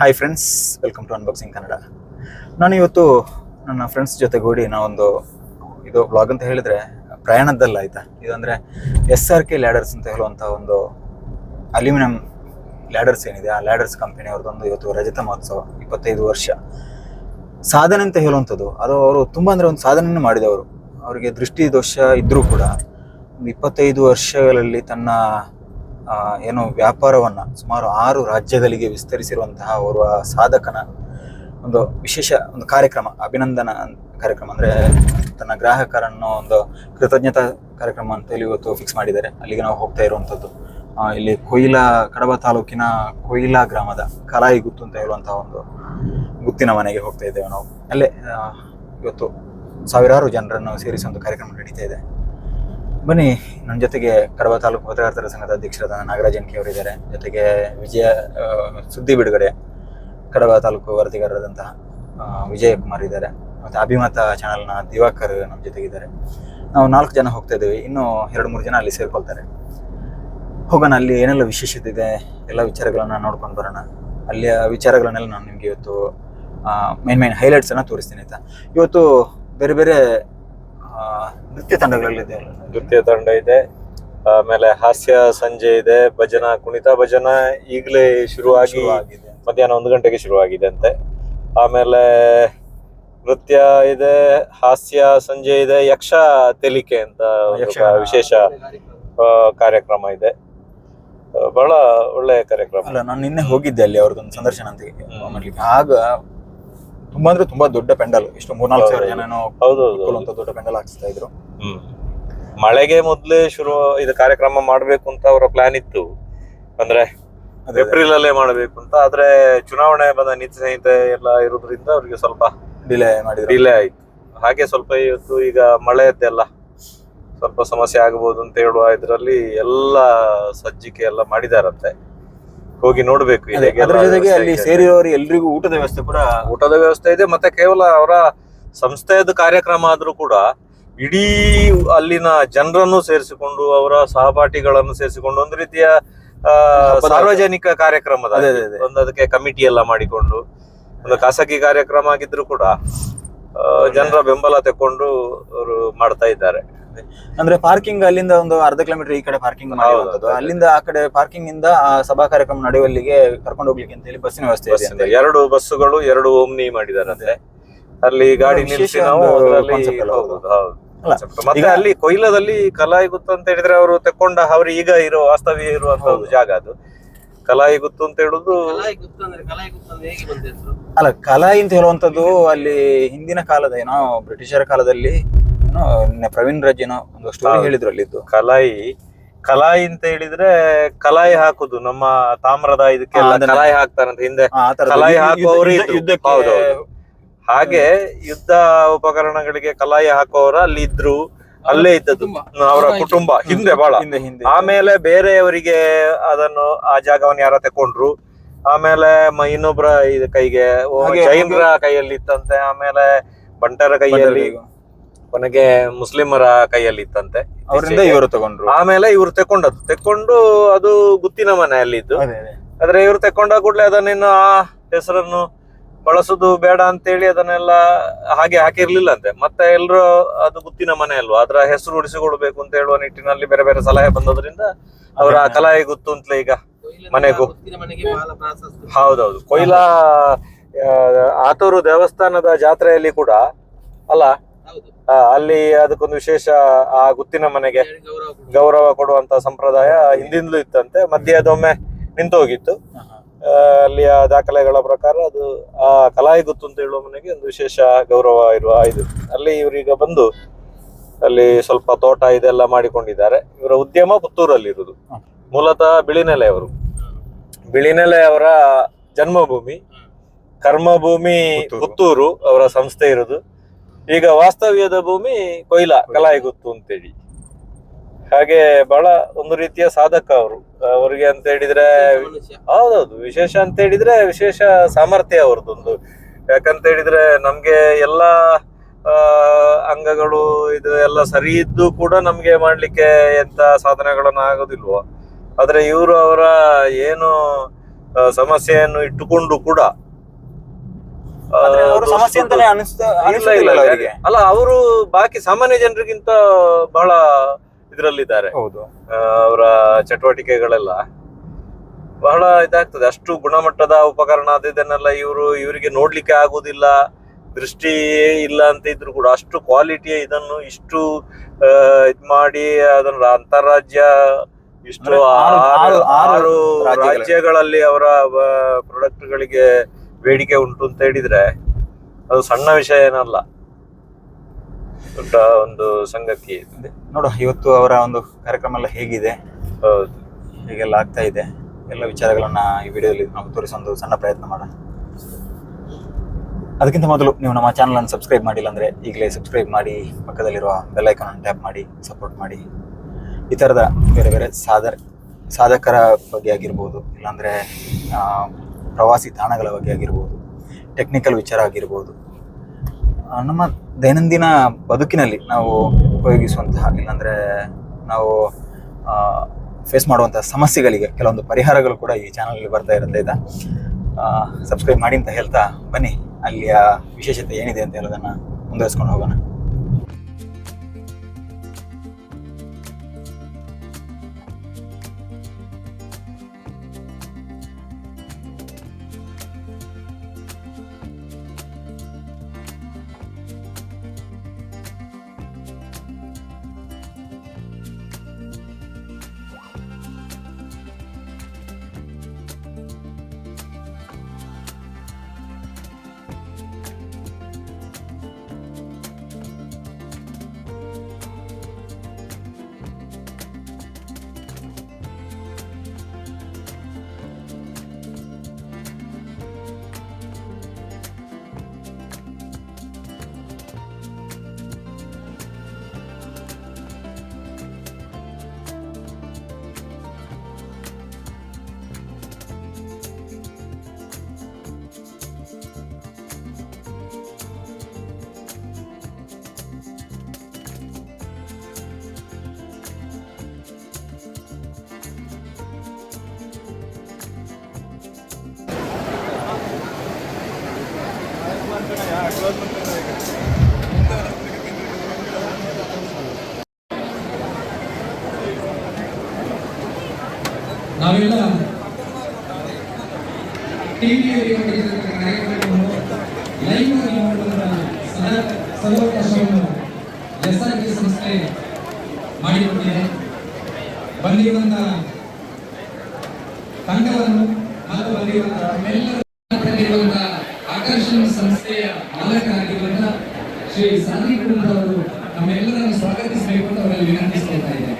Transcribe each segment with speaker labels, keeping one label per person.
Speaker 1: Hi friends welcome to unboxing Kannada ನಾನು ಇವತ್ತು ನನ್ನ ಫ್ರೆಂಡ್ಸ್ ಜೊತೆಗೂಡಿ ನಾವೊಂದು ಇದು ಬ್ಲಾಗ್ ಅಂತ ಹೇಳಿದ್ರೆ ಪ್ರಯಾಣದ್ದಲ್ಲ ಆಯ್ತಾ? ಇದು ಅಂದರೆ ಎಸ್ ಆರ್ ಕೆ ಲ್ಯಾಡರ್ಸ್ ಅಂತ ಹೇಳುವಂಥ ಒಂದು ಅಲ್ಯೂಮಿನಿಯಂ ಲ್ಯಾಡರ್ಸ್ ಏನಿದೆ, ಆ ಲ್ಯಾಡರ್ಸ್ ಕಂಪನಿ ಅವ್ರದ್ದೊಂದು ಇವತ್ತು ರಜತ ಮಹೋತ್ಸವ, ಇಪ್ಪತ್ತೈದು ವರ್ಷ. ಸಾಧನೆ ಅಂತ ಹೇಳುವಂಥದ್ದು, ಅದು ಅವರು ತುಂಬ ಅಂದರೆ ಒಂದು ಸಾಧನೆಯನ್ನು ಮಾಡಿದವರು. ಅವರಿಗೆ ದೃಷ್ಟಿ ದೋಷ ಇದ್ದರೂ ಕೂಡ ಒಂದು ಇಪ್ಪತ್ತೈದು ವರ್ಷಗಳಲ್ಲಿ ತನ್ನ ಏನು ವ್ಯಾಪಾರವನ್ನು ಸುಮಾರು ಆರು ರಾಜ್ಯಗಳಿಗೆ ವಿಸ್ತರಿಸಿರುವಂತಹ ಓರ್ವ ಸಾಧಕನ ಒಂದು ವಿಶೇಷ ಒಂದು ಕಾರ್ಯಕ್ರಮ, ಅಭಿನಂದನ ಕಾರ್ಯಕ್ರಮ ಅಂದರೆ ತನ್ನ ಗ್ರಾಹಕರನ್ನು ಒಂದು ಕೃತಜ್ಞತಾ ಕಾರ್ಯಕ್ರಮ ಅಂತ ಹೇಳಿ ಇವತ್ತು ಫಿಕ್ಸ್ ಮಾಡಿದ್ದಾರೆ. ಅಲ್ಲಿಗೆ ನಾವು ಹೋಗ್ತಾ ಇರುವಂಥದ್ದು ಇಲ್ಲಿ ಕೊಯ್ಲಾ, ಕಡಬ ತಾಲೂಕಿನ ಕೊಯ್ಲಾ ಗ್ರಾಮದ ಕಲಾಯಿ ಗುತ್ತು ಅಂತ ಹೇಳುವಂತಹ ಒಂದು ಗುತ್ತಿನ ಮನೆಗೆ ಹೋಗ್ತಾ ಇದ್ದೇವೆ ನಾವು. ಅಲ್ಲೇ ಇವತ್ತು ಸಾವಿರಾರು ಜನರನ್ನು ಸೇರಿಸಿ ಒಂದು ಕಾರ್ಯಕ್ರಮ ನಡೀತಾ ಇದೆ. ಬನ್ನಿ ನನ್ನ ಜೊತೆಗೆ ಕಡಬ ತಾಲೂಕು ಪತ್ರಕರ್ತರ ಸಂಘದ ಅಧ್ಯಕ್ಷರಾದ ನಾಗರಾಜ್ ಎನ್ಕೆ ಅವರಿದ್ದಾರೆ. ಜೊತೆಗೆ ವಿಜಯ ಸುದ್ದಿ ಬಿಡುಗಡೆ ಕಡಬ ತಾಲೂಕು ವರದಿಗಾರರಾದಂತಹ ವಿಜಯ ಕುಮಾರ್ ಇದ್ದಾರೆ. ಮತ್ತು ಅಭಿಮತ ಚಾನಲ್ನ ದಿವಾಕರ್ ನಮ್ಮ ಜೊತೆಗಿದ್ದಾರೆ. ನಾವು ನಾಲ್ಕು ಜನ ಹೋಗ್ತಾ ಇದ್ದೀವಿ. ಇನ್ನೂ ಎರಡು, ಮೂರು ಜನ ಅಲ್ಲಿ ಸೇರ್ಕೊಳ್ತಾರೆ. ಹೋಗೋಣ, ಅಲ್ಲಿ ಏನೆಲ್ಲ ವಿಶೇಷತೆ ಇದೆ, ಎಲ್ಲ ವಿಚಾರಗಳನ್ನು ನೋಡ್ಕೊಂಡು ಬರೋಣ. ಅಲ್ಲಿಯ ವಿಚಾರಗಳನ್ನೆಲ್ಲ ನಾನು ನಿಮಗೆ ಇವತ್ತು ಮೇನ್ ಮೇನ್ ಹೈಲೈಟ್ಸನ್ನು ತೋರಿಸ್ತೀನಿ ಆಯ್ತಾ? ಇವತ್ತು ಬೇರೆ ಬೇರೆ ನೃತ್ಯ ತಂಡಗಳಲ್ಲಿದೆ
Speaker 2: ನೃತ್ಯ ತಂಡ ಇದೆ. ಆಮೇಲೆ ಹಾಸ್ಯ ಸಂಜೆ ಇದೆ ಭಜನಾ ಕುಣಿತ ಭಜನಾ ಈಗಲೇ ಶುರುವಾಗಿ. ಮಧ್ಯಾಹ್ನ ಒಂದು ಗಂಟೆಗೆ ಶುರುವಾಗಿದೆ ಅಂತೆ ಆಮೇಲೆ ನೃತ್ಯ ಇದೆ ಹಾಸ್ಯ ಸಂಜೆ ಇದೆ ಯಕ್ಷ ತೆಲಿಕೆ ಅಂತ ವಿಶೇಷ ಕಾರ್ಯಕ್ರಮ ಇದೆ. ಬಹಳ ಒಳ್ಳೆ ಕಾರ್ಯಕ್ರಮ.
Speaker 1: ಅಲ್ಲ ನಾನು ನಿನ್ನೆ ಹೋಗಿದ್ದೆ ಅಲ್ಲಿ ಅವ್ರದ್ದೊಂದು ಸಂದರ್ಶನ ಅಂತ. ಮಾಡ್ಲಿಕ್ಕೆ. ಆಗ ತುಂಬಾ ಅಂದ್ರೆ ತುಂಬಾ ದೊಡ್ಡ ಪೆಂಡಲ್. ಇಷ್ಟು ಮೂರ್ನಾಲ್ಕು ಸಾವಿರ ಜನ ದೊಡ್ಡ ಪೆಂಡಲ್ ಹಾಕ್ಸ್ತಾ ಇದ್ರು.
Speaker 2: ಮಳೆಗೆ ಮೊದ್ಲೇ ಶುರು ಇದು ಕಾರ್ಯಕ್ರಮ ಮಾಡ್ಬೇಕು ಅಂತ ಅವರ ಪ್ಲಾನ್ ಇತ್ತು. ಅಂದ್ರೆ
Speaker 1: ಅದೇ ಅದೇ.
Speaker 2: ಏಪ್ರಿಲ್ ಅಲ್ಲೇ ಮಾಡಬೇಕು ಅಂತ. ಆದ್ರೆ ಚುನಾವಣೆ ಬಂದ ನೀತಿ ಸಂಹಿತೆ ಎಲ್ಲ ಇರೋದ್ರಿಂದ ಅವ್ರಿಗೆ ಸ್ವಲ್ಪ
Speaker 1: ಡಿಲೇ ಮಾಡಿದ್ರು.
Speaker 2: ಡಿಲೇ ಆಯ್ತು. ಹಾಗೆ ಸ್ವಲ್ಪ ಇವತ್ತು ಈಗ ಮಳೆಯದ್ದೆಲ್ಲ ಸ್ವಲ್ಪ ಸಮಸ್ಯೆ ಆಗಬಹುದು ಅಂತ ಹೇಳುವ ಇದರಲ್ಲಿ ಎಲ್ಲ ಸಜ್ಜಿಕೆ ಎಲ್ಲ ಮಾಡಿದಾರಂತೆ. ಹೋಗಿ ನೋಡ್ಬೇಕು
Speaker 1: ಅದರ ಜೊತೆಗೆ ಅಲ್ಲಿ. ಸೇರಿರೋರು ಎಲ್ರಿಗೂ ಊಟದ ವ್ಯವಸ್ಥೆ ಕೂಡ
Speaker 2: ಊಟದ ವ್ಯವಸ್ಥೆ ಇದೆ ಮತ್ತೆ ಕೇವಲ ಅವರ ಸಂಸ್ಥೆಯದ ಕಾರ್ಯಕ್ರಮ ಆದ್ರೂ ಕೂಡ ಇಡೀ ಅಲ್ಲಿನ ಜನರನ್ನು ಸೇರಿಸಿಕೊಂಡು ಅವರ ಸಹಪಾಠಿಗಳನ್ನು ಸೇರಿಸಿಕೊಂಡು ಒಂದು ರೀತಿಯ ಸಾರ್ವಜನಿಕ ಕಾರ್ಯಕ್ರಮದ. ಒಂದು ಅದಕ್ಕೆ ಕಮಿಟಿ ಎಲ್ಲ ಮಾಡಿಕೊಂಡು ಒಂದು ಖಾಸಗಿ ಕಾರ್ಯಕ್ರಮ ಆಗಿದ್ರು ಕೂಡ ಜನರ ಬೆಂಬಲ ತಕೊಂಡು ಅವರು ಮಾಡ್ತಾ ಇದ್ದಾರೆ
Speaker 1: ಅಂದ್ರೆ ಪಾರ್ಕಿಂಗ್ ಅಲ್ಲಿಂದ ಒಂದು ಅರ್ಧ ಕಿಲೋಮೀಟರ್ ಈ ಕಡೆ ಪಾರ್ಕಿಂಗ್ ಮಾಡಿರುವಂತದ್ದು ಅಲ್ಲಿಂದ ಆ ಕಡೆ ಪಾರ್ಕಿಂಗ್ ಇಂದ ಆ ಸಭಾ ಕಾರ್ಯಕ್ರಮ ನಡೆಯುವಲ್ಲಿಗೆ ಕರ್ಕೊಂಡು ಹೋಗ್ಲಿಕ್ಕೆ ಅಂತ ಹೇಳಿ ಬಸ್ಸಿನ ವ್ಯವಸ್ಥೆ ಇದೆ
Speaker 2: ಬಸ್ಸಿಂದ.
Speaker 1: ಅಂತ.
Speaker 2: ಎರಡು ಬಸ್ಸುಗಳು ಎರಡು ಓಮ್ನಿ ಅಂದ್ರೆ ಅಲ್ಲಿ ಗಾಡಿ ನಿಲ್ಲಿಸಿ ನಾವು. ಮತ್ತೆ
Speaker 1: ಈಗ-
Speaker 2: ಅಲ್ಲಿ ಕೊಯ್ಲದಲ್ಲಿ ಕಲಾಯಿ ಗುತ್ತು ಅಂತ ಹೇಳಿದ್ರೆ ಅವರು ತಕೊಂಡ ಅವ್ರು ಈಗ ಇರೋ ವಾಸ್ತವ್ಯ ಇರುವಂತ ಒಂದು ಜಾಗ ಅದು. ಕಲಾಯಿ ಗುತ್ತು ಅಂತ ಹೇಳುದು
Speaker 3: ಕಲಾಯಿ ಗುತ್ತು ಅಂದ್ರೆ ಕಲಾಯಿ ಗುತ್ತು ಅಂದ್ರೆ ಹೇಗೆ ಹೆಸರು
Speaker 1: ಅಲ್ಲ ಕಲಾಯಿ ಅಂತ ಹೇಳುವಂತದ್ದು ಅಲ್ಲಿ ಹಿಂದಿನ ಕಾಲದ ಏನೋ ಬ್ರಿಟಿಷರ ಕಾಲದಲ್ಲಿ ಪ್ರವೀಣ್ ರಾಜ್ ಏನೋ ಒಂದು ಸ್ಟೋರಿ. ಹೇಳಿದ್ರು ಅಲ್ಲಿದ್ದು.
Speaker 2: ಕಲಾಯಿ ಕಲಾಯಿ ಅಂತ ಹೇಳಿದ್ರೆ ಕಲಾಯಿ ಹಾಕುದು ನಮ್ಮ ತಾಮ್ರದ
Speaker 1: ಇದಕ್ಕೆ
Speaker 2: ಕಲಾಯಿ ಹಾಕ್ತಾರಂತ ಹಿಂದೆ ಕಲಾಯಿ ಹಾಕುವವರು ಹೌದು, ಹೌದು. ಹಾಗೆ ಯುದ್ಧ ಉಪಕರಣಗಳಿಗೆ ಕಲಾಯಿ ಹಾಕುವವರು ಅಲ್ಲಿ ಇದ್ರು ಅಲ್ಲೇ ಇದ್ದದ್ದು. ಅವರ ಕುಟುಂಬ ಹಿಂದೆ ಬಹಳ
Speaker 1: ಹಿಂದೆ ಹಿಂದೆ.
Speaker 2: ಆಮೇಲೆ ಬೇರೆಯವರಿಗೆ ಅದನ್ನು ಆ ಜಾಗವನ್ನು ಯಾರ ತಕೊಂಡ್ರು ಆಮೇಲೆ ಇನ್ನೊಬ್ಬರ ಇನ್ನೊಬ್ರ ಇದು ಕೈಗೆ ಜೈನರ ಕೈಯಲ್ಲಿ ಇತ್ತಂತೆ ಆಮೇಲೆ ಬಂಟರ ಕೈಯಲ್ಲಿ ಕೊನೆಗೆ ಮುಸ್ಲಿಮರ ಕೈಯಲ್ಲಿ ಇತ್ತಂತೆ.
Speaker 1: ಅವರಿಂದ ಇವರು ತಗೊಂಡ್ರು.
Speaker 2: ಆಮೇಲೆ ಇವ್ರು ತೆಕೊಂಡದ್ದು ತೆಕೊಂಡು ಅದು ಗುತ್ತಿನ ಮನೆ
Speaker 1: ಇದ್ದು.
Speaker 2: ಆದ್ರೆ ಇವ್ರು ತೆಕೊಂಡ ಕೂಡಲೇ ಅದನ್ನಿನ್ನು ಆ ಹೆಸರನ್ನು ಬಳಸುದು ಬೇಡ ಅಂತೇಳಿ ಅದನ್ನೆಲ್ಲ ಹಾಗೆ ಹಾಕಿರ್ಲಿಲ್ಲ ಅಂತೆ ಮತ್ತೆ ಎಲ್ರು ಅದು ಗುತ್ತಿನ ಮನೆ ಅಲ್ವಾ? ಅದ್ರ ಹೆಸರು ಉಳಿಸಿಕೊಡ್ಬೇಕು ಅಂತ ಹೇಳುವ ನಿಟ್ಟಿನಲ್ಲಿ ಬೇರೆ ಬೇರೆ ಸಲಹೆ ಬಂದದ್ರಿಂದ ಅವರ. ಕಲಾಯಿ ಗುತ್ತು ಅಂತಲೇ ಈಗ ಮನೆಗೂ. ಹೌದೌದು. ಕೊಯ್ಲಾ ಆತೂರು ದೇವಸ್ಥಾನದ ಜಾತ್ರೆಯಲ್ಲಿ ಕೂಡ ಅಲ್ಲ ಅಲ್ಲಿ ಅದಕ್ಕೊಂದು ವಿಶೇಷ ಆ ಗುತ್ತಿನ ಮನೆಗೆ
Speaker 3: ಗೌರವ.
Speaker 2: ಕೊಡುವಂತ ಸಂಪ್ರದಾಯ ಹಿಂದಿಂದಲೂ ಇತ್ತಂತೆ. ಮಧ್ಯೆ ಅದೊಮ್ಮೆ ನಿಂತು ಹೋಗಿತ್ತು ಅಲ್ಲಿಯ ದಾಖಲೆಗಳ ಪ್ರಕಾರ ಅದು ಆ ಕಲಾಯಿ ಗುತ್ತು ಅಂತ ಹೇಳುವ ಮನೆಗೆ ಒಂದು ವಿಶೇಷ ಗೌರವ ಇರುವ ಇದು. ಅಲ್ಲಿ ಇವರೀಗ ಬಂದು ಅಲ್ಲಿ ಸ್ವಲ್ಪ ತೋಟ ಇದೆಲ್ಲ ಮಾಡಿಕೊಂಡಿದ್ದಾರೆ. ಇವರ ಉದ್ಯಮ ಪುತ್ತೂರಲ್ಲಿ
Speaker 1: ಇರುವುದು
Speaker 2: ಮೂಲತಃ ಬಿಳಿನೆಲೆ ಅವರು. ಬಿಳಿನೆಲೆ ಅವರ ಜನ್ಮಭೂಮಿ ಕರ್ಮಭೂಮಿ
Speaker 1: ಪುತ್ತೂರು.
Speaker 2: ಪುತ್ತೂರು ಅವರ ಸಂಸ್ಥೆ ಇರುವುದು. ಈಗ ವಾಸ್ತವ್ಯದ ಭೂಮಿ ಕೊಯ್ಲ ಕಲಾಯಿಗುತ್ತು ಅಂತೇಳಿ. ಹಾಗೆ ಬಹಳ ಒಂದು ರೀತಿಯ ಸಾಧಕ ಅವರು. ಅವರಿಗೆ ಅಂತ ಹೇಳಿದ್ರೆ ಹೌದೌದು ವಿಶೇಷ ಅಂತ ಹೇಳಿದ್ರೆ ವಿಶೇಷ ಸಾಮರ್ಥ್ಯ ಅವ್ರದ್ದೊಂದು. ಯಾಕಂತ ಹೇಳಿದ್ರೆ ನಮ್ಗೆ ಎಲ್ಲ ಆ, ಅಂಗಗಳು ಇದು ಎಲ್ಲ ಸರಿ ಇದ್ದು ಕೂಡ ನಮ್ಗೆ ಮಾಡ್ಲಿಕ್ಕೆ ಎಂತ ಸಾಧನೆಗಳನ್ನ ಆಗೋದಿಲ್ವೋ. ಆದ್ರೆ ಇವರು ಅವರ ಏನು ಸಮಸ್ಯೆಯನ್ನು ಇಟ್ಟುಕೊಂಡು ಕೂಡ ಆ,
Speaker 1: ಆದ್ರೆ ಅವರು
Speaker 2: ದೋಸ್ತು-
Speaker 1: ಸಮಸ್ಯೆ ಅಂತಾನೆ ಅನಿಸ್ತಿಲ್ಲ. ಅವರಿಗೆ.
Speaker 2: ಅಲ್ಲ ಅವರು ಬಾಕಿ ಸಾಮಾನ್ಯ ಜನರಿಗಿಂತ ಬಹಳ ಇದರಲ್ಲಿದ್ದಾರೆ.
Speaker 1: ಹೌದು.
Speaker 2: ಅವರ ಚಟುವಟಿಕೆಗಳೆಲ್ಲ ಬಹಳ ಇದಾಗ್ತದೆ. ಅಷ್ಟು ಗುಣಮಟ್ಟದ ಉಪಕರಣ ಅದು ಇದನ್ನೆಲ್ಲ ಇವರು ಇವರಿಗೆ ನೋಡ್ಲಿಕ್ಕೆ ಆಗುದಿಲ್ಲ. ದೃಷ್ಟಿ ಇಲ್ಲ ಅಂತ ಇದ್ರು ಕೂಡ ಅಷ್ಟು ಕ್ವಾಲಿಟಿ ಇದನ್ನು ಇಷ್ಟು ಇದ್ ಮಾಡಿ ಅದನ್ನ ಅಂತಾರಾಜ್ಯ ಇಷ್ಟು
Speaker 1: ಆರು- ರಾಜ್ಯಗಳಲ್ಲಿ.
Speaker 2: ರಾಜ್ಯಗಳಲ್ಲಿ ಅವರ ಪ್ರಾಡಕ್ಟ್ ಗಳಿಗೆ ಬೇಡಿಕೆ ಉಂಟು ಅಂತ ಹೇಳಿದ್ರೆ ಅದು ಸಣ್ಣ ವಿಷಯ ಏನಲ್ಲ. ದೊಡ್ಡ ಒಂದು ಸಂಗತಿ
Speaker 1: ನೋಡುವ ಇವತ್ತು ಅವರ ಒಂದು ಕಾರ್ಯಕ್ರಮ ಎಲ್ಲ ಹೇಗಿದೆ?
Speaker 2: ಹೌದು.
Speaker 1: ಹೇಗೆಲ್ಲ ಆಗ್ತಾ ಇದೆ? ಎಲ್ಲ ವಿಚಾರಗಳನ್ನ ಈ ವಿಡಿಯೋದಲ್ಲಿ ನಾವು ತೋರಿಸೋ ಒಂದು ಸಣ್ಣ ಪ್ರಯತ್ನ ಮಾಡೋಣ. ಅದಕ್ಕಿಂತ ಮೊದಲು ನೀವು ನಮ್ಮ ಚಾನಲ್ ಅನ್ನು ಸಬ್ಸ್ಕ್ರೈಬ್ ಮಾಡಿಲ್ಲ ಅಂದ್ರೆ ಈಗಲೇ ಸಬ್ಸ್ಕ್ರೈಬ್ ಮಾಡಿ ಪಕ್ಕದಲ್ಲಿರುವ ಬೆಲ್ ಐಕಾನ್ ಅನ್ನು ಟ್ಯಾಪ್ ಮಾಡಿ ಸಪೋರ್ಟ್ ಮಾಡಿ. ಈ ಥರದ ಬೇರೆ ಬೇರೆ ಸಾಧರ್ ಸಾಧಕರ ಬಗ್ಗೆ ಆಗಿರ್ಬೋದು ಇಲ್ಲಾಂದ್ರೆ ಪ್ರವಾಸಿ ತಾಣಗಳ ಬಗ್ಗೆ ಆಗಿರ್ಬೋದು ಟೆಕ್ನಿಕಲ್ ವಿಚಾರ ಆಗಿರ್ಬೋದು. ನಮ್ಮ ದೈನಂದಿನ ಬದುಕಿನಲ್ಲಿ ನಾವು ಉಪಯೋಗಿಸುವಂತಹ ಇಲ್ಲಾಂದರೆ ನಾವು ಫೇಸ್ ಮಾಡುವಂಥ ಸಮಸ್ಯೆಗಳಿಗೆ ಕೆಲವೊಂದು ಪರಿಹಾರಗಳು ಕೂಡ ಈ ಚಾನಲಲ್ಲಿ ಬರ್ತಾ ಇರುತ್ತೆ ಆಯ್ತಾ ಸಬ್ಸ್ಕ್ರೈಬ್ ಮಾಡಿ ಅಂತ ಹೇಳ್ತಾ ಬನ್ನಿ. ಅಲ್ಲಿಯ ವಿಶೇಷತೆ ಏನಿದೆ ಅಂತ ಹೇಳೋದನ್ನು ಮುಂದುವರಿಸ್ಕೊಂಡು ಹೋಗೋಣ.
Speaker 4: నా వేళ ಆಕರ್ಷಣ ಸಂಸ್ಥೆಯ ಮಾಲಕರಾಗಿರುವಂತ ಶ್ರೀ ಸಾದಿ ಕುಟುಂಬ ಅವರು ನಮ್ಮೆಲ್ಲರನ್ನು ಸ್ವಾಗತಿಸಬೇಕು ಅಂತ ಅವರಲ್ಲಿ ವಿನಂತಿಸ್ಕೊಳ್ತಾ ಇದ್ದಾರೆ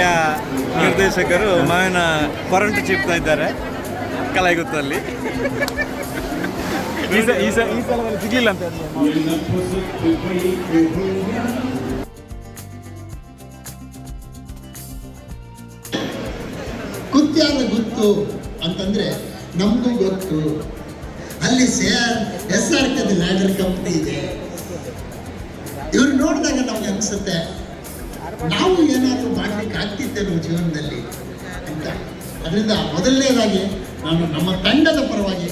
Speaker 5: ಸೊಸೈಟಿಯ ನಿರ್ದೇಶಕರು ಮಾವಿನ ಕೊರಂಟು ಚಿಪ್ತಾ ಇದ್ದಾರೆ ಕಲಾಯಿಗುತ್ತಲ್ಲಿ ಈ ಸ ಈ ಸಿಗ್ಲಿಲ್ಲ ಅಂತ
Speaker 6: ಕುತ್ಯಾಲ ಗೊತ್ತು ಅಂತಂದ್ರೆ ನಮಗೂ ಗೊತ್ತು. ಅಲ್ಲಿ ಎಸ್ ಆರ್ ಕೆ ಕಂಪ್ನಿ ಇದೆ. ಇವ್ರು ನೋಡಿದಾಗ ನಮ್ಗೆ ಅನ್ಸುತ್ತೆ ನಾವು ಏನಾದರೂ ಮಾಡ್ಲಿಕ್ಕೆ ನಮ್ಮ ಜೀವನದಲ್ಲಿ ಅಂತ. ಅದರಿಂದ ಮೊದಲನೇದಾಗಿ ನಾನು ನಮ್ಮ ತಂಡದ ಪರವಾಗಿ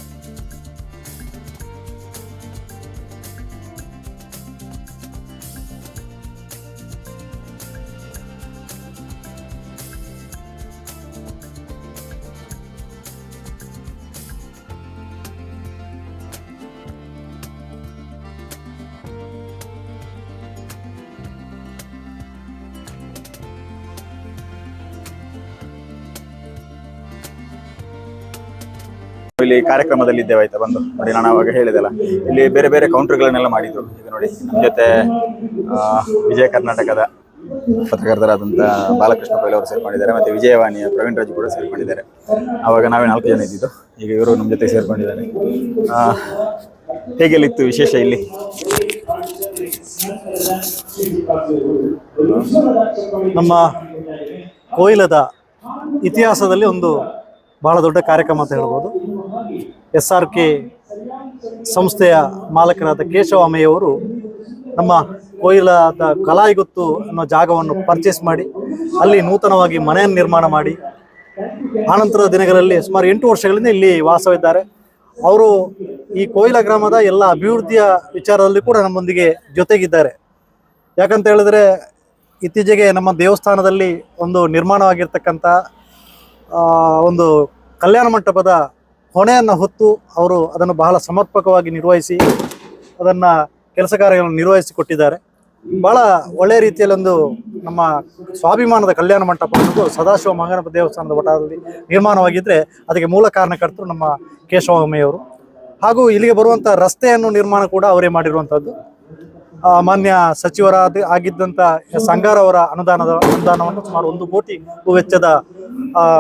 Speaker 1: ಇಲ್ಲಿ ಕಾರ್ಯಕ್ರಮದಲ್ಲಿ ಇದ್ದೇವೆ ಆಯ್ತಾ ಬಂದು. ನೋಡಿ, ನಾನು ಅವಾಗ ಹೇಳಿದೆಲ್ಲ. ಇಲ್ಲಿ ಬೇರೆ ಬೇರೆ ಕೌಂಟರ್ಗಳನ್ನೆಲ್ಲ ಮಾಡಿದ್ರು. ಈಗ ನೋಡಿ ನಮ್ಮ ಜೊತೆ ವಿಜಯ ಕರ್ನಾಟಕದ ಪತ್ರಕರ್ತರಾದಂಥ ಬಾಲಕೃಷ್ಣ ಪೈಲ್ ಅವರು ಸೇರ್ಕೊಂಡಿದ್ದಾರೆ ಮತ್ತು ವಿಜಯವಾಣಿಯ ಪ್ರವೀಣ್ ರಾಜು ಕೂಡ ಸೇರ್ಕೊಂಡಿದ್ದಾರೆ. ಆವಾಗ ನಾವೇ ನಾಲ್ಕು ಜನ ಇದ್ದಿದ್ದು. ಈಗ ಇವರು ನಮ್ಮ ಜೊತೆ ಸೇರ್ಕೊಂಡಿದ್ದಾರೆ. ಹೇಗೆಲ್ಲಿತ್ತು ವಿಶೇಷ ಇಲ್ಲಿ?
Speaker 7: ನಮ್ಮ ಕೋಯಿಲದ ಇತಿಹಾಸದಲ್ಲಿ ಒಂದು ಬಹಳ ದೊಡ್ಡ ಕಾರ್ಯಕ್ರಮ ಅಂತ ಹೇಳ್ಬೋದು. ಎಸ್ ಆರ್ ಕೆ ಸಂಸ್ಥೆಯ ಮಾಲಕರಾದ ಕೇಶವಾಮಯ್ಯವರು ನಮ್ಮ ಕೋಯಿಲಾದ ಕಲಾಯಿಗುತ್ತು ಅನ್ನೋ ಜಾಗವನ್ನು ಪರ್ಚೇಸ್ ಮಾಡಿ, ಅಲ್ಲಿ ನೂತನವಾಗಿ ಮನೆಯನ್ನು ನಿರ್ಮಾಣ ಮಾಡಿ ಆನಂತರದ ದಿನಗಳಲ್ಲಿ ಸುಮಾರು ಎಂಟು ವರ್ಷಗಳಿಂದ ಇಲ್ಲಿ ವಾಸವಿದ್ದಾರೆ. ಅವರು ಈ ಕೋಯಿಲ ಗ್ರಾಮದ ಎಲ್ಲ ಅಭಿವೃದ್ಧಿಯ ವಿಚಾರದಲ್ಲಿ ಕೂಡ ನಮ್ಮೊಂದಿಗೆ ಜೊತೆಗಿದ್ದಾರೆ. ಯಾಕಂತ ಹೇಳಿದ್ರೆ, ಇತ್ತೀಚೆಗೆ ನಮ್ಮ ದೇವಸ್ಥಾನದಲ್ಲಿ ಒಂದು ನಿರ್ಮಾಣವಾಗಿರ್ತಕ್ಕಂಥ ಒಂದು ಕಲ್ಯಾಣ ಮಂಟಪದ ಹೊಣೆಯನ್ನು ಹೊತ್ತು ಅವರು ಅದನ್ನು ಬಹಳ ಸಮರ್ಪಕವಾಗಿ ನಿರ್ವಹಿಸಿ ಅದನ್ನು ಕೆಲಸ ಕಾರ್ಯಗಳನ್ನು ನಿರ್ವಹಿಸಿ ಕೊಟ್ಟಿದ್ದಾರೆ. ಬಹಳ ಒಳ್ಳೆಯ ರೀತಿಯಲ್ಲಿ ಒಂದು ನಮ್ಮ ಸ್ವಾಭಿಮಾನದ ಕಲ್ಯಾಣ ಮಂಟಪ ಅನ್ನೋದು ಸದಾಶಿವ ಮಂಗನಪ ದೇವಸ್ಥಾನದ ಮಠದಲ್ಲಿ ನಿರ್ಮಾಣವಾಗಿದ್ದರೆ ಅದಕ್ಕೆ ಮೂಲ ಕಾರಣಕರ್ತರು ನಮ್ಮ ಕೇಶವಮ್ಮೆಯವರು ಹಾಗೂ ಇಲ್ಲಿಗೆ ಬರುವಂಥ ರಸ್ತೆಯನ್ನು ನಿರ್ಮಾಣ ಕೂಡ ಅವರೇ ಮಾಡಿರುವಂಥದ್ದು ಮಾನ್ಯ ಸಚಿವರಾದ ಆಗಿದ್ದಂಥ ಎಸ್ ಅವರ ಅನುದಾನದ ಅನುದಾನವನ್ನು ಸುಮಾರು ಒಂದು ಕೋಟಿ ವೆಚ್ಚದ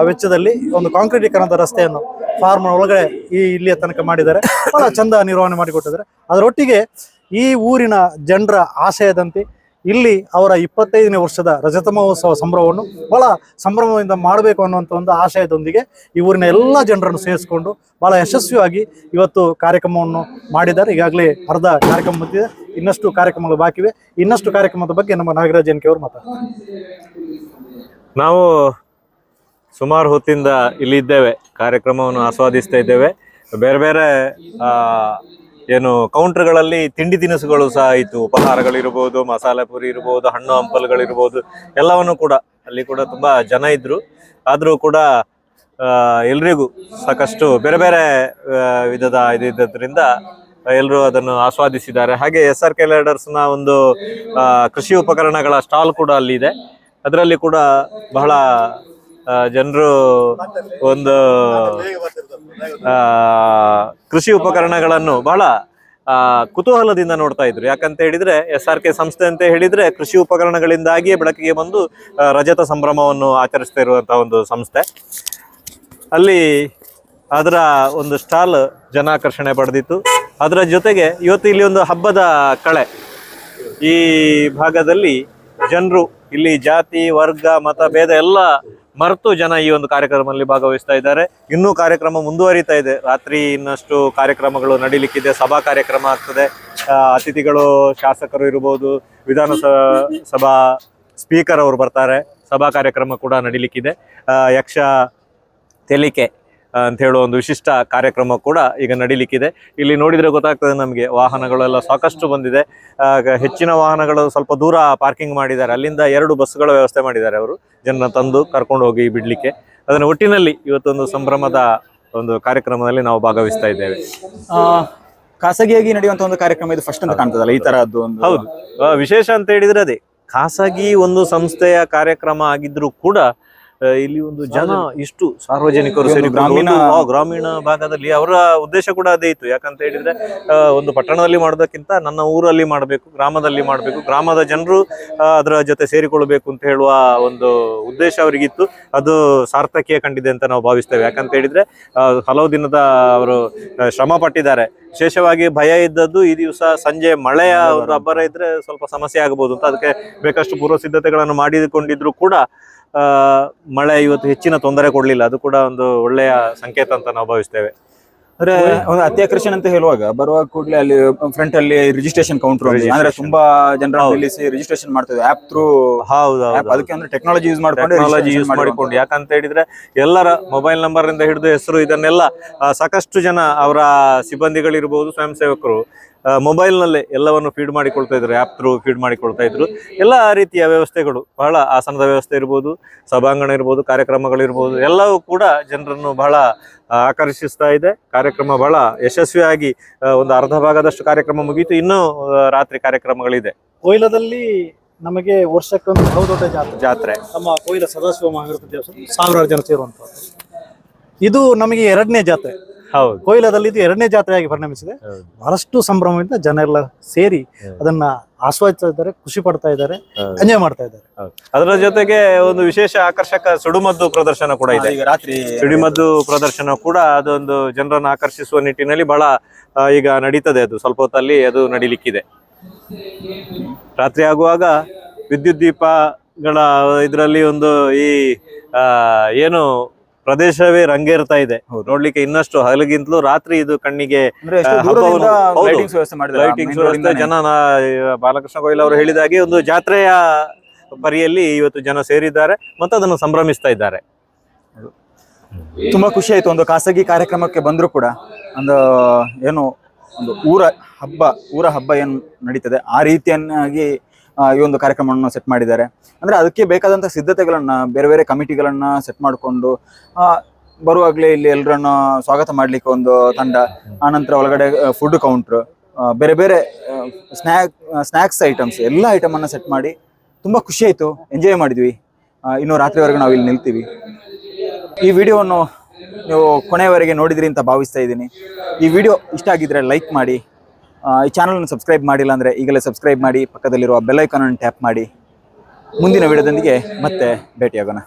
Speaker 7: ವೆಚ್ಚದಲ್ಲಿ ಒಂದು ಕಾಂಕ್ರೀಟೀಕರಣದ ರಸ್ತೆಯನ್ನು ಫಾರ್ಮ್ ಒಳಗಡೆ ಈ ಇಲ್ಲಿಯ ತನಕ ಮಾಡಿದ್ದಾರೆ. ಬಹಳ ಚಂದ ನಿರ್ವಹಣೆ ಮಾಡಿಕೊಟ್ಟಿದ್ದಾರೆ. ಅದರೊಟ್ಟಿಗೆ ಈ ಊರಿನ ಜನರ ಆಶಯದಂತೆ ಇಲ್ಲಿ ಅವರ ಇಪ್ಪತ್ತೈದನೇ ವರ್ಷದ ರಜತ ಮಹೋತ್ಸವ ಸಂಭ್ರಮವನ್ನು ಬಹಳ ಸಂಭ್ರಮದಿಂದ ಮಾಡಬೇಕು ಅನ್ನುವಂಥ ಒಂದು ಆಶಯದೊಂದಿಗೆ ಈ ಊರಿನ ಎಲ್ಲ ಜನರನ್ನು ಸೇರಿಸಿಕೊಂಡು ಬಹಳ ಯಶಸ್ವಿಯಾಗಿ ಇವತ್ತು ಕಾರ್ಯಕ್ರಮವನ್ನು ಮಾಡಿದ್ದಾರೆ. ಈಗಾಗಲೇ ಅರ್ಧ ಕಾರ್ಯಕ್ರಮ ಬಂದಿದೆ ಇನ್ನಷ್ಟು ಕಾರ್ಯಕ್ರಮಗಳು ಬಾಕಿವೆ. ಇನ್ನಷ್ಟು ಕಾರ್ಯಕ್ರಮದ ಬಗ್ಗೆ ನಮ್ಮ ನಾಗರಾಜ್ ಜನಕೆ ಅವರು ಮಾತಾಡ್ತಾರೆ.
Speaker 2: ನಾವು ಸುಮಾರು ಹೊತ್ತಿಂದ ಇಲ್ಲಿ ಇದ್ದೇವೆ ಕಾರ್ಯಕ್ರಮವನ್ನು ಆಸ್ವಾದಿಸ್ತಾ ಇದ್ದೇವೆ. ಬೇರೆ ಬೇರೆ ಏನು ಕೌಂಟರ್ಗಳಲ್ಲಿ ತಿಂಡಿ ತಿನಿಸುಗಳು ಸಹ ಇತ್ತು ಉಪಹಾರಗಳಿರ್ಬೋದು, ಮಸಾಲೆ ಪುರಿ ಇರ್ಬೋದು, ಹಣ್ಣು ಹಂಪಲುಗಳಿರ್ಬೋದು, ಎಲ್ಲವನ್ನು ಕೂಡ ಅಲ್ಲಿ ಕೂಡ ತುಂಬಾ ಜನ ಇದ್ರು. ಆದರೂ ಕೂಡ ಎಲ್ರಿಗೂ ಸಾಕಷ್ಟು ಬೇರೆ ಬೇರೆ ವಿಧದ ಇದ್ದದ್ರಿಂದ ಎಲ್ಲರೂ ಅದನ್ನು ಆಸ್ವಾದಿಸಿದ್ದಾರೆ. ಹಾಗೆ ಎಸ್ ಆರ್ ಕೆ ಒಂದು ಕೃಷಿ ಉಪಕರಣಗಳ ಸ್ಟಾಲ್ ಕೂಡ ಅಲ್ಲಿ ಇದೆ ಅದರಲ್ಲಿ ಕೂಡ ಬಹಳ ಜನರು ಒಂದು ಕೃಷಿ ಉಪಕರಣಗಳನ್ನು ಬಹಳ ಕುತೂಹಲದಿಂದ ನೋಡ್ತಾ ಇದ್ರು. ಯಾಕಂತ ಹೇಳಿದ್ರೆ, ಎಸ್ ಆರ್ ಕೆ ಸಂಸ್ಥೆ ಅಂತ ಹೇಳಿದ್ರೆ ಕೃಷಿ ಉಪಕರಣಗಳಿಂದಾಗಿಯೇ ಬೆಳಕಿಗೆ ಬಂದು ರಜತ ಸಂಭ್ರಮವನ್ನು ಆಚರಿಸ್ತಾ ಇರುವಂತಹ ಒಂದು ಸಂಸ್ಥೆ. ಅಲ್ಲಿ ಅದರ ಒಂದು ಸ್ಟಾಲ್ ಜನಾಕರ್ಷಣೆ ಪಡೆದಿತ್ತು. ಅದರ ಜೊತೆಗೆ ಇವತ್ತು ಇಲ್ಲಿ ಒಂದು ಹಬ್ಬದ ಕಳೆ. ಈ ಭಾಗದಲ್ಲಿ ಜನರು, ಇಲ್ಲಿ ಜಾತಿ, ವರ್ಗ ಮತ ಭೇದ ಎಲ್ಲ ಮರೆತು ಜನ ಈ ಒಂದು ಕಾರ್ಯಕ್ರಮದಲ್ಲಿ ಭಾಗವಹಿಸ್ತಾ ಇದ್ದಾರೆ. ಇನ್ನೂ ಕಾರ್ಯಕ್ರಮ ಮುಂದುವರಿತಾ ಇದೆ. ರಾತ್ರಿ ಇನ್ನಷ್ಟು ಕಾರ್ಯಕ್ರಮಗಳು ನಡೀಲಿಕ್ಕಿದೆ. ಸಭಾ ಕಾರ್ಯಕ್ರಮ ಆಗ್ತದೆ. ಅತಿಥಿಗಳು ಶಾಸಕರು ಇರಬಹುದು ವಿಧಾನಸಭಾ ಸಭಾ ಸ್ಪೀಕರ್ ಅವರು ಬರ್ತಾರೆ. ಸಭಾ ಕಾರ್ಯಕ್ರಮ ಕೂಡ ನಡೀಲಿಕ್ಕಿದೆ. ಯಕ್ಷ ತೆಲಿಕೆ ಅಂತ ಹೇಳುವ ಒಂದು ವಿಶಿಷ್ಟ ಕಾರ್ಯಕ್ರಮ ಕೂಡ ಈಗ ನಡೀಲಿಕ್ಕಿದೆ. ಇಲ್ಲಿ ನೋಡಿದ್ರೆ ಗೊತ್ತಾಗ್ತದೆ ನಮಗೆ ವಾಹನಗಳೆಲ್ಲ ಸಾಕಷ್ಟು ಬಂದಿದೆ. ಹೆಚ್ಚಿನ ವಾಹನಗಳು ಸ್ವಲ್ಪ ದೂರ ಪಾರ್ಕಿಂಗ್ ಮಾಡಿದ್ದಾರೆ. ಅಲ್ಲಿಂದ ಎರಡು ಬಸ್ಸುಗಳ ವ್ಯವಸ್ಥೆ ಮಾಡಿದ್ದಾರೆ ಅವರು. ಜನರನ್ನ ತಂದು ಕರ್ಕೊಂಡು ಹೋಗಿ ಬಿಡ್ಲಿಕ್ಕೆ. ಅದನ್ನ ಒಟ್ಟಿನಲ್ಲಿ ಇವತ್ತೊಂದು ಸಂಭ್ರಮದ ಒಂದು ಕಾರ್ಯಕ್ರಮದಲ್ಲಿ ನಾವು ಭಾಗವಹಿಸ್ತಾ ಇದ್ದೇವೆ.
Speaker 1: ಆ, ಖಾಸಗಿಯಾಗಿ ನಡೆಯುವಂತಹ ಒಂದು ಕಾರ್ಯಕ್ರಮ ಇದು ಫಸ್ಟ್ ಅಂತ ಕಾಣ್ತದಲ್ಲ ಈ ತರದ್ದು ಒಂದು?
Speaker 2: ಹೌದು. ವಿಶೇಷ ಅಂತ ಹೇಳಿದ್ರೆ ಅದೇ ಖಾಸಗಿ ಒಂದು ಸಂಸ್ಥೆಯ ಕಾರ್ಯಕ್ರಮ ಆಗಿದ್ರು ಕೂಡ ಇಲ್ಲಿ ಒಂದು ಜನ ಇಷ್ಟು ಸಾರ್ವಜನಿಕರು ಸೇರಿ
Speaker 1: ಗ್ರಾಮೀಣ-
Speaker 2: ಗ್ರಾಮೀಣ ಭಾಗದಲ್ಲಿ ಅವರ ಉದ್ದೇಶ ಕೂಡ ಅದೇ ಇತ್ತು. ಯಾಕಂತ ಹೇಳಿದ್ರೆ ಒಂದು ಪಟ್ಟಣದಲ್ಲಿ ಮಾಡೋದಕ್ಕಿಂತ ನನ್ನ ಊರಲ್ಲಿ ಮಾಡಬೇಕು ಗ್ರಾಮದಲ್ಲಿ ಮಾಡಬೇಕು ಗ್ರಾಮದ ಜನರು ಅದರ ಜೊತೆ ಸೇರಿಕೊಳ್ಳಬೇಕು ಅಂತ ಹೇಳುವ ಒಂದು ಉದ್ದೇಶ ಅವರಿಗಿತ್ತು. ಅದು ಸಾರ್ಥಕ್ಯ ಕಂಡಿದೆ ಅಂತ ನಾವು ಭಾವಿಸ್ತೇವೆ. ಯಾಕಂತ ಹೇಳಿದ್ರೆ ಹಲವು ದಿನದ ಅವರು ಶ್ರಮ ಪಟ್ಟಿದ್ದಾರೆ. ವಿಶೇಷವಾಗಿ ಭಯ ಇದ್ದದ್ದು ಈ ದಿವಸ ಸಂಜೆ ಮಳೆಯ ಒಂದು ಅಬ್ಬರ ಇದ್ರೆ ಸ್ವಲ್ಪ ಸಮಸ್ಯೆ ಆಗಬಹುದು ಅಂತ ಅದಕ್ಕೆ ಬೇಕಷ್ಟು ಪೂರ್ವ ಸಿದ್ಧತೆಗಳನ್ನು ಮಾಡಿಕೊಂಡಿದ್ರು ಕೂಡ ಮಳೆ ಇವತ್ತು ಹೆಚ್ಚಿನ ತೊಂದರೆ ಕೊಡಲಿಲ್ಲ. ಅದು ಕೂಡ ಒಂದು ಒಳ್ಳೆಯ ಸಂಕೇತ ಅಂತ ನಾವು ಭಾವಿಸ್ತೇವೆ.
Speaker 1: ಅಂದ್ರೆ ಒಂದು ಅತ್ಯಾಕರ್ಷಣ ಅಂತ ಹೇಳುವಾಗ ಬರುವಾಗ ಕೂಡಲೇ ಅಲ್ಲಿ ಫ್ರಂಟ್ ಅಲ್ಲಿ ರಿಜಿಸ್ಟ್ರೇಷನ್ ಕೌಂಟರ್ ಅಂದ್ರೆ ತುಂಬಾ ಜನರ. ನಿಲ್ಲಿಸಿ ರಿಜಿಸ್ಟ್ರೇಷನ್ ಮಾಡ್ತದೆ ಆಪ್ ಥ್ರೂ
Speaker 2: ಹೌದು
Speaker 1: ಅದಕ್ಕೆ ಅಂದ್ರೆ ಟೆಕ್ನಾಲಜಿ ಯೂಸ್ ಮಾಡ್ಕೊಂಡು
Speaker 2: ಟೆಕ್ನಾಲಜಿ ಯೂಸ್. ಮಾಡಿಕೊಂಡು. ಯಾಕಂತ ಹೇಳಿದ್ರೆ ಎಲ್ಲರ ಮೊಬೈಲ್ ನಂಬರ್ ಇಂದ ಹಿಡಿದು ಹೆಸರು ಇದನ್ನೆಲ್ಲ ಸಾಕಷ್ಟು ಜನ ಅವರ ಸಿಬ್ಬಂದಿಗಳಿರ್ಬೋದು ಸ್ವಯಂ ಸೇವಕರು ಮೊಬೈಲ್ ನಲ್ಲೇ ಎಲ್ಲವನ್ನು ಫೀಡ್ ಮಾಡಿಕೊಳ್ತಾ ಇದ್ರು ಆಪ್ ಥ್ರೂ ಫೀಡ್ ಮಾಡಿಕೊಳ್ತಾ ಇದ್ರು. ಎಲ್ಲ ರೀತಿಯ ವ್ಯವಸ್ಥೆಗಳು ಬಹಳ ಆಸನದ ವ್ಯವಸ್ಥೆ ಇರ್ಬೋದು ಸಭಾಂಗಣ ಇರ್ಬೋದು ಕಾರ್ಯಕ್ರಮಗಳಿರ್ಬೋದು ಎಲ್ಲವೂ ಕೂಡ ಜನರನ್ನು ಬಹಳ ಆಕರ್ಷಿಸ್ತಾ ಇದೆ. ಕಾರ್ಯಕ್ರಮ ಬಹಳ ಯಶಸ್ವಿಯಾಗಿ ಒಂದು ಅರ್ಧ ಭಾಗದಷ್ಟು ಕಾರ್ಯಕ್ರಮ ಮುಗೀತು. ಇನ್ನೂ ರಾತ್ರಿ ಕಾರ್ಯಕ್ರಮಗಳಿದೆ.
Speaker 7: ಕೊಯ್ಲದಲ್ಲಿ ನಮಗೆ ವರ್ಷಕ್ಕೊಂದು ಬಹುದೊಡ್ಡ ಜಾತ್ರೆ.
Speaker 2: ಜಾತ್ರೆ.
Speaker 7: ನಮ್ಮ ಕೊಯ್ಲ ಸದಾಶಿವ ಮಹಾವೀರ ದೇವಸ್ಥಾನ ಸಾವಿರಾರು ಜನ ಸೇರುವಂಥದ್ದು. ಇದು ನಮಗೆ ಎರಡನೇ ಜಾತ್ರೆ. ಕೋಯಿಲದಲ್ಲಿ ಇದು ಎರಡನೇ ಜಾತ್ರೆಯಾಗಿ ಪರಿಣಮಿಸಿದೆ.
Speaker 2: ಹೌದು.
Speaker 7: ಬಹಳಷ್ಟು ಸಂಭ್ರಮದಿಂದ ಜನ ಎಲ್ಲ ಸೇರಿ ಅದನ್ನ ಆಸ್ವಾದಿಸ್ತಾ ಇದ್ದಾರೆ ಖುಷಿ ಪಡ್ತಾ ಇದ್ದಾರೆ
Speaker 2: ಹೌದು.
Speaker 7: ಎಂಜಾಯ್ ಮಾಡ್ತಾ ಇದ್ದಾರೆ.
Speaker 2: ಅದರ ಜೊತೆಗೆ ಒಂದು ವಿಶೇಷ ಆಕರ್ಷಕ ಸುಡುಮದ್ದು ಪ್ರದರ್ಶನ ಕೂಡ ಇದೆ.
Speaker 1: ಈಗ ರಾತ್ರಿ
Speaker 2: ಸುಡಿಮದ್ದು ಪ್ರದರ್ಶನ ಕೂಡ ಅದೊಂದು ಜನರನ್ನು ಆಕರ್ಷಿಸುವ ನಿಟ್ಟಿನಲ್ಲಿ ಬಹಳ ಈಗ ನಡೀತದೆ ಅದು. ಸ್ವಲ್ಪ ಹೊತ್ತಲ್ಲಿ ಅದು ನಡಿಲಿಕ್ಕಿದೆ. ರಾತ್ರಿ ಆಗುವಾಗ ವಿದ್ಯುತ್ ದೀಪಗಳ ಇದರಲ್ಲಿ ಒಂದು ಈ ಏನು ಪ್ರದೇಶವೇ ರಂಗೇರ್ತಾ ಇದೆ. ನೋಡ್ಲಿಕ್ಕೆ ಇನ್ನಷ್ಟು ಹಗಲಿಗಿಂತಲೂ ರಾತ್ರಿ ಇದು ಕಣ್ಣಿಗೆ.
Speaker 1: ಲೈಟಿಂಗ್ಸ್
Speaker 2: ಜನ ಬಾಲಕೃಷ್ಣ ಗೋಯಲ್ ಅವರು ಹೇಳಿದ ಹಾಗೆ ಒಂದು ಜಾತ್ರೆಯ ಪರಿಯಲ್ಲಿ ಇವತ್ತು ಜನ ಸೇರಿದ್ದಾರೆ ಮತ್ತು ಅದನ್ನು ಸಂಭ್ರಮಿಸ್ತಾ ಇದ್ದಾರೆ.
Speaker 1: ತುಂಬಾ ಖುಷಿ ಆಯ್ತು. ಒಂದು ಖಾಸಗಿ ಕಾರ್ಯಕ್ರಮಕ್ಕೆ ಬಂದರೂ ಕೂಡ ಒಂದು ಏನು ಒಂದು ಊರ ಹಬ್ಬ ಊರ ಹಬ್ಬ ಏನು ನಡೀತದೆ ಆ ರೀತಿಯನ್ನಾಗಿ ಈ ಒಂದು ಕಾರ್ಯಕ್ರಮವನ್ನು ಸೆಟ್ ಮಾಡಿದ್ದಾರೆ. ಅಂದ್ರೆ ಅದಕ್ಕೆ ಬೇಕಾದಂಥ ಸಿದ್ಧತೆಗಳನ್ನ, ಬೇರೆ ಬೇರೆ ಕಮಿಟಿಗಳನ್ನು ಸೆಟ್ ಮಾಡಿಕೊಂಡು ಬರುವಾಗಲೇ ಇಲ್ಲಿ ಎಲ್ಲರನ್ನು ಸ್ವಾಗತ ಮಾಡ್ಲಿಕ್ಕೆ ಒಂದು ತಂಡ, ಆನಂತರ ಒಳಗಡೆ ಫುಡ್ ಕೌಂಟ್ರ್ ಬೇರೆ ಬೇರೆ ಸ್ನ್ಯಾಕ್ ಸ್ನ್ಯಾಕ್ಸ್ ಐಟಮ್ಸ್ ಎಲ್ಲ ಐಟಮನ್ನು ಸೆಟ್ ಮಾಡಿ ತುಂಬಾ ಖುಷಿ ಆಯ್ತು ಎಂಜಾಯ್ ಮಾಡಿದ್ವಿ. ಇನ್ನು ರಾತ್ರಿವರೆಗೂ ನಾವು ಇಲ್ಲಿ ನಿಲ್ತೀವಿ. ಈ ವಿಡಿಯೋವನ್ನು ನೀವು ಕೊನೆಯವರೆಗೆ ನೋಡಿದ್ರಿ ಅಂತ ಭಾವಿಸ್ತಾ ಇದ್ದೀನಿ. ಈ ವಿಡಿಯೋ ಇಷ್ಟ ಆಗಿದ್ರೆ ಲೈಕ್ ಮಾಡಿ ಈ ಚಾನಲನ್ನು ಸಬ್ಸ್ಕ್ರೈಬ್ ಮಾಡಿಲ್ಲ ಅಂದರೆ ಈಗಲೇ ಸಬ್ಸ್ಕ್ರೈಬ್ ಮಾಡಿ, ಪಕ್ಕದಲ್ಲಿರುವ ಬೆಲ್ ಐಕಾನನ್ನು ಟ್ಯಾಪ್ ಮಾಡಿ. ಮುಂದಿನ ವಿಡಿಯೋದೊಂದಿಗೆ ಮತ್ತೆ ಭೇಟಿಯಾಗೋಣ.